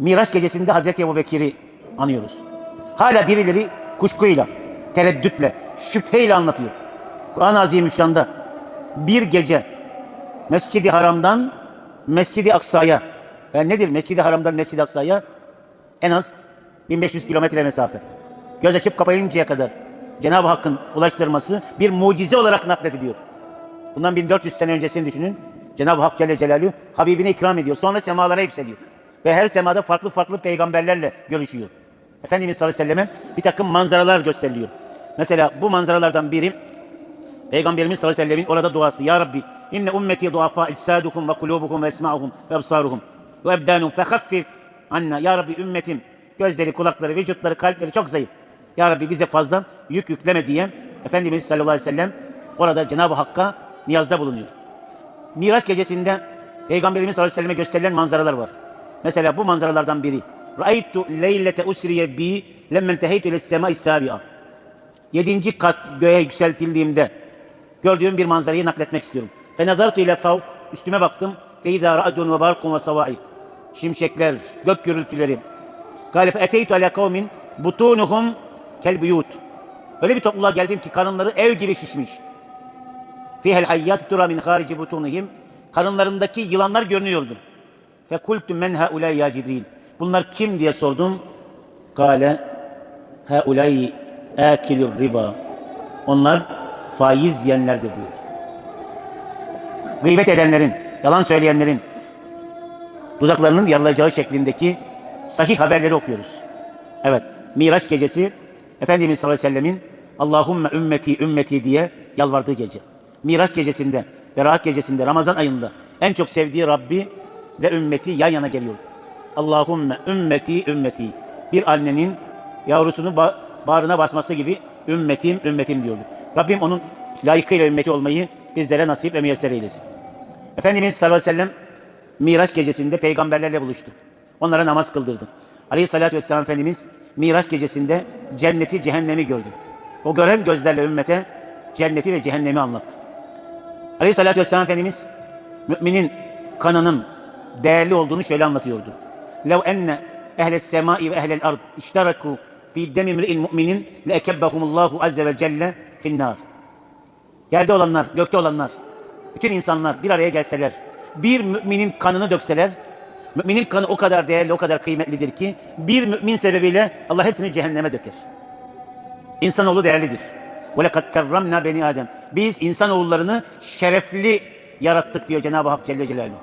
Miraç gecesinde Hazreti Ebu Bekir'i anıyoruz. Hala birileri kuşkuyla, tereddütle, şüpheyle anlatıyor. Kur'an-ı Azimüşşan'da bir gece Mescid-i Haram'dan Mescid-i Aksa'ya yani nedir Mescid-i Haram'dan Mescid-i Aksa'ya? En az 1500 kilometre mesafe. Göz açıp kapayıncaya kadar Cenab-ı Hakk'ın ulaştırması bir mucize olarak naklediliyor. Bundan 1400 sene öncesini düşünün. Cenab-ı Hak Celle Celaluhu Habibine ikram ediyor. Sonra semalara yükseliyor. Ve her semada farklı farklı peygamberlerle görüşüyor. Efendimiz sallallahu aleyhi ve selleme bir takım manzaralar gösteriliyor. Mesela bu manzaralardan biri Peygamberimiz sallallahu aleyhi ve sellemin orada duası. Ya Rabbi inne ummeti duafa icsadukum ve kulubukum ve esma'uhum ve absaruhum ve ebdanum fehaffif anna. Ya Rabbi ümmetim gözleri, kulakları, vücutları, kalpleri çok zayıf. Ya Rabbi bize fazla yük yükleme diye Efendimiz sallallahu aleyhi ve sellem orada Cenab-ı Hakk'a niyazda bulunuyor. Miraç gecesinde Peygamberimiz sallallahu aleyhi ve selleme gösterilen manzaralar var. Mesela bu manzaralardan biri. Ra'aytu leylete usriye bi lemmen teheytu ile semai sabi'a. Yedinci kat göğe yükseltildiğimde gördüğüm bir manzarayı nakletmek istiyorum. Fe nazartu ile fevk üstüme baktım. Fe izâ ra'dun ve barkun ve savâik. Şimşekler, gök gürültüleri. Gale fe eteytu ala kavmin butunuhum kel buyut. Öyle bir topluluğa geldim ki karınları ev gibi şişmiş. Fihel hayyat tura min harici butunihim. Karınlarındaki yılanlar görünüyordu. Fe kultu men haulâ ya Cibril. Bunlar kim diye sordum. Kale haulâ âkilur riba. Onlar faiz yiyenlerdir buyurdu. Gıybet edenlerin, yalan söyleyenlerin dudaklarının yarılacağı şeklindeki sahih haberleri okuyoruz. Evet, Miraç gecesi Efendimiz sallallahu aleyhi ve sellemin Allahümme ümmeti ümmeti diye yalvardığı gece. Miraç gecesinde, Berat gecesinde, Ramazan ayında en çok sevdiği Rabbi ve ümmeti yan yana geliyor. Allahümme ümmeti ümmeti. Bir annenin yavrusunu ba- bağrına basması gibi ümmetim ümmetim diyordu. Rabbim onun layıkıyla ümmeti olmayı bizlere nasip ve müyesser eylesin. Efendimiz sallallahu aleyhi ve sellem Miraç gecesinde peygamberlerle buluştu. Onlara namaz kıldırdı. Aleyhissalatü vesselam Efendimiz Miraç gecesinde cenneti cehennemi gördü. O gören gözlerle ümmete cenneti ve cehennemi anlattı. Aleyhissalatü vesselam Efendimiz müminin kanının değerli olduğunu şöyle anlatıyordu. Lev enne ehles semai ve ehlel ard işteraku fi demi mri'il mu'minin le ekebbehumullahu azze ve celle finnar. Yerde olanlar, gökte olanlar, bütün insanlar bir araya gelseler, bir müminin kanını dökseler, müminin kanı o kadar değerli, o kadar kıymetlidir ki, bir mümin sebebiyle Allah hepsini cehenneme döker. İnsanoğlu değerlidir. وَلَقَدْ كَرَّمْنَا beni Adem. Biz insanoğullarını şerefli yarattık diyor Cenab-ı Hak Celle Celaluhu.